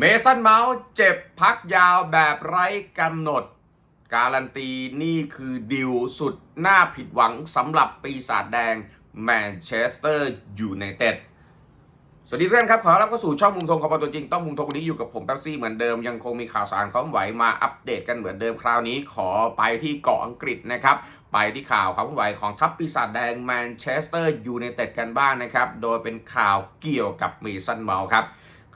เมสันเมาส์เจ็บพักยาวแบบไร้กำหนด การันตีนี่คือดิวสุดน่าผิดหวังสำหรับปีศาจแดงแมนเชสเตอร์ยูไนเต็ดสวัสดีเพื่อนครับ ขอรับเข้าสู่ช่องมุมทงขอบตัวจริง ต้องมุมทงวันนี้อยู่กับผมแป๊บซี่เหมือนเดิม ยังคงมีข่าวสารความไหวมาอัปเดตกันเหมือนเดิมคราวนี้ขอไปที่เกาะอังกฤษนะครับ ไปที่ข่าวความไหวของทัพปีศาจแดงแมนเชสเตอร์ยูไนเต็ดกันบ้างนะครับ โดยเป็นข่าวเกี่ยวกับเมสันเมาส์ครับ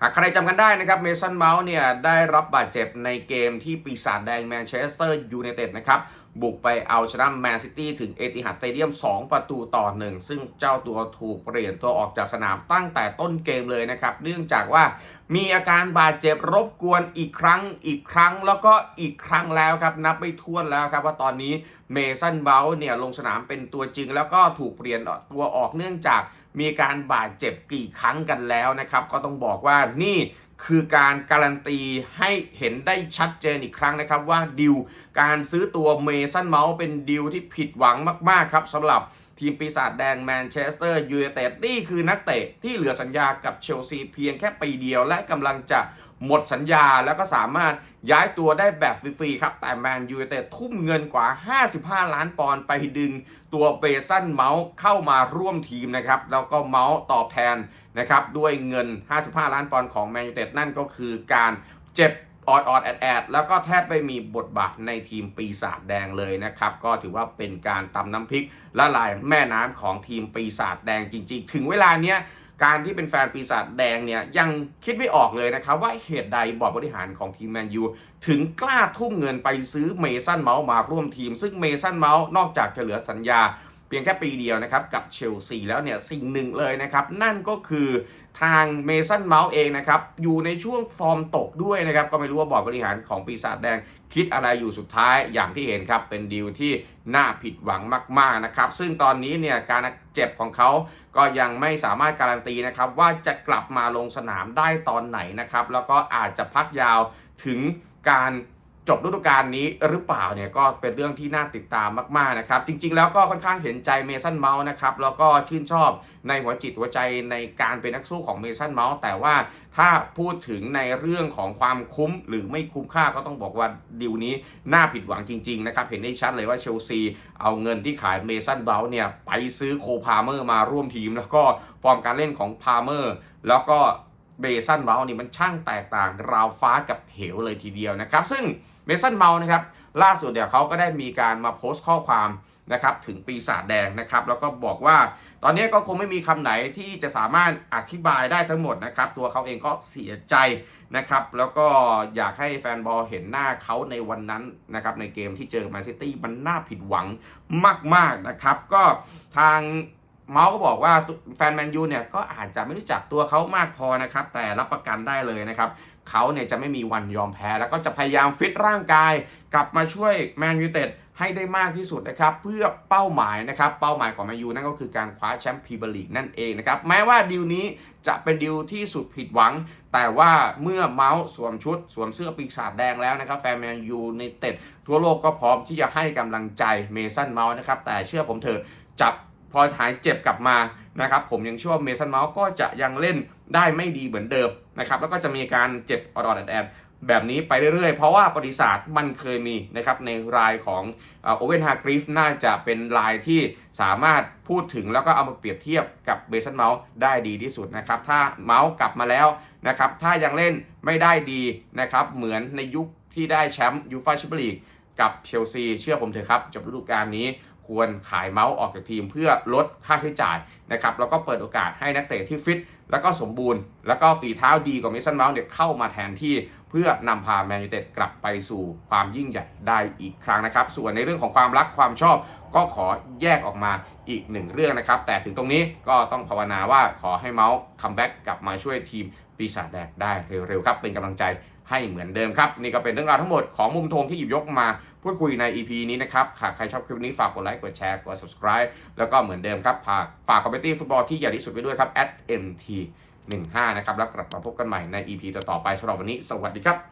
หากใครจำกันได้นะครับเมสันเมาส์เนี่ยได้รับบาดเจ็บในเกมที่ปีศาจแดงแมนเชสเตอร์ยูไนเต็ดนะครับ บุกไปเอาชนะแมนซิตี้ถึงเอติฮัดสเตเดียม 2 ประตูต่อ 1 ซึ่งเจ้าตัวถูกเปลี่ยนตัวออกจากสนามตั้งแต่ต้นเกมเลยนะครับ เนื่องจากว่ามีอาการบาดเจ็บรบกวนอีกครั้งอีกครั้งแล้วก็อีกครั้งแล้วครับ นับไม่ถ้วนแล้วครับว่าตอนนี้เมสันเบลเนี่ยลงสนามเป็นตัวจริง แล้วก็ถูกเปลี่ยนตัวออกเนื่องจากมีการบาดเจ็บกี่ครั้งกันแล้วนะครับ ก็ต้องบอกว่านี่ คือการการันตีให้เห็นได้ชัดเจนอีกครั้งนะครับว่าดิวการซื้อตัวเมสันเมาส์เป็นดิวที่ผิดหวังมาก ๆ ครับสำหรับทีมปีศาจแดงแมนเชสเตอร์ยูไนเต็ดนี่คือนักเตะที่เหลือสัญญากับเชลซีเพียงแค่ปีเดียวและกำลังจะ หมดสัญญาแล้วก็สามารถย้ายตัวได้แบบฟรีๆครับ แต่แมนยูไนเต็ดทุ่มเงินกว่า 55 ล้านปอนด์ไปดึงตัวเบสันเมาส์เข้ามาร่วมทีมนะครับ แล้วก็เมาส์ตอบแทนนะครับด้วยเงิน 55 ล้านปอนด์ของแมนยูไนเต็ดนั่นก็คือการเจ็บออดออดแอดแอดแล้วก็แทบไม่มีบทบาทในทีมปีศาจแดงเลยนะครับ ก็ถือว่าเป็นการตำน้ำพริกละลายแม่น้ำของทีมปีศาจแดงจริง ๆ ถึงเวลาเนี้ย การที่เป็นแฟนปีศาจแดงเนี่ยยังคิดไม่ออกเลยนะครับ ว่าเหตุใดบอร์ดบริหารของทีมแมนยูถึงกล้าทุ่มเงินไปซื้อเมสันเมาส์มาร่วมทีม ซึ่งเมสันเมาส์นอกจากจะเหลือสัญญา พียงแค่ปีเดียวนะครับกับเชลซีแล้วเนี่ยสิ่งหนึ่งเลยนะครับนั่นก็คือทางเมสันเมาส์เองนะครับอยู่ในช่วงฟอร์มตกด้วยนะครับก็ไม่รู้ว่าบอร์ดบริหารของปีศาจแดงคิดอะไรอยู่สุดท้ายอย่างที่เห็นครับเป็นดีลที่น่าผิดหวังมากๆนะครับซึ่งตอนนี้เนี่ยการเจ็บของเขาก็ยังไม่สามารถการันตีนะครับว่าจะกลับมาลงสนามได้ตอนไหนนะครับแล้วก็อาจจะพักยาวถึงการ จบฤดูกาลนี้หรือเปล่าเนี่ยก็เป็นเรื่องที่น่าติดตามมากๆนะครับ จริงๆ แล้วก็ค่อนข้างเห็นใจเมสันเมาส์นะครับแล้วก็ชื่นชอบในหัวจิตหัวใจในการเป็นนักสู้ของเมสันเมาส์แต่ว่าถ้าพูดถึงในเรื่องของความคุ้มหรือไม่คุ้มค่าก็ต้องบอกว่าดีลนี้น่าผิดหวังจริงๆนะครับเห็นได้ชัดเลยว่าเชลซีเอาเงินที่ขายเมสันเบลเนี่ยไปซื้อโคพาเมอร์มาร่วมทีม แล้วก็ฟอร์มการเล่นของพาเมอร์แล้วก็ เบสันเมาส์นี่มันช่างแตกต่างราวฟ้ากับเหวเลยทีเดียวนะครับ ซึ่งเบสันเมาส์นะครับล่าสุดเดี๋ยวเขาก็ได้มีการมาโพสต์ข้อความนะครับถึงปีศาจแดงนะครับแล้วก็บอกว่าตอนนี้ก็คงไม่มีคำไหนที่จะสามารถอธิบายได้ทั้งหมดนะครับ ตัวเขาเองก็เสียใจนะครับแล้วก็อยากให้แฟนบอลเห็นหน้าเขาในวันนั้นนะครับในเกมที่เจอแมนซิตี้มันน่าผิดหวังมากๆนะครับ ก็ทาง เมาส์ก็บอกว่าแฟนแมนยูเนี่ยก็อาจจะไม่รู้จักตัวเขามากพอนะครับ แต่รับประกันได้เลยนะครับเขาเนี่ยจะไม่มีวันยอมแพ้ แล้วก็จะพยายามฟิตร่างกาย กลับมาช่วยแมนยูเต็ดให้ได้มากที่สุดนะครับเพื่อเป้าหมายนะครับเป้าหมายของแมนยูนั่นก็คือการคว้าแชมป์พรีเมียร์ลีกนั่นเองนะครับแม้ว่าดีลนี้จะเป็นดีลที่สุดผิดหวัง แต่ว่าเมื่อเมาส์สวมชุด สวมเสื้อปีศาจแดงแล้วนะครับแฟนแมนยูในเต็ดทั่วโลกก็พร้อมที่จะให้กำลังใจเมสันเมาส์นะครับแต่เชื่อผมเถอะจับ พอหายเจ็บกลับมานะครับผมยังเชื่อว่าเมสันเมาส์ก็จะยังเล่นได้ไม่ดีเหมือนเดิมนะครับแล้วก็จะมีการเจ็บออดอดแอดแบบนี้ไปเรื่อยๆ เพราะว่าประวัติศาสตร์มันเคยมีนะครับในรายของโอเวนฮากริฟน่าจะเป็นรายที่สามารถพูดถึงแล้วก็เอามาเปรียบเทียบกับเบสันเมาส์ได้ดีที่สุดนะครับ ถ้าเมาส์กลับมาแล้วนะครับ ถ้ายังเล่นไม่ได้ดีนะครับ เหมือนในยุคที่ได้แชมป์ยูฟ่าแชมเปี้ยนลีกกับเชลซีเชื่อผมเถอะครับจบฤดูกาลนี้ ควรขายเมาส์ออกจากทีมเพื่อลดค่าใช้จ่ายนะครับแล้วก็เปิดโอกาสให้นักเตะที่ฟิต แล้วก็สมบูรณ์ แล้วก็ฝีเท้าดีกว่าเมสันเมาส์เนี่ยเข้ามาแทนที่เพื่อนำพาแมนยูเต็ดกลับไปสู่ความยิ่งใหญ่ได้อีกครั้งนะครับ ส่วนในเรื่องของความรักความชอบก็ขอแยกออกมาอีกหนึ่งเรื่องนะครับ แต่ถึงตรงนี้ก็ต้องภาวนาว่าขอให้เมาส์คัมแบ็กกลับมาช่วยทีมปีศาจแดงได้เร็วๆครับ เป็นกำลังใจ ให้เหมือนเดิมครับ นี่ก็เป็นเรื่องราวทั้งหมดของมุมโทงที่หยิบยกมาพูดคุยใน EP นี้นะครับหากใครชอบคลิปนี้ฝากกดไลค์กดแชร์กด subscribe แล้วก็เหมือนเดิมครับ ฝากฝากคอมเมดี้ฟุตบอลที่ใหญ่ที่สุดไปด้วยครับ @mt 15นะครับแล้วกลับมาพบกันใหม่ใน EP ต่อๆไปสำหรับวันนี้ สวัสดีครับ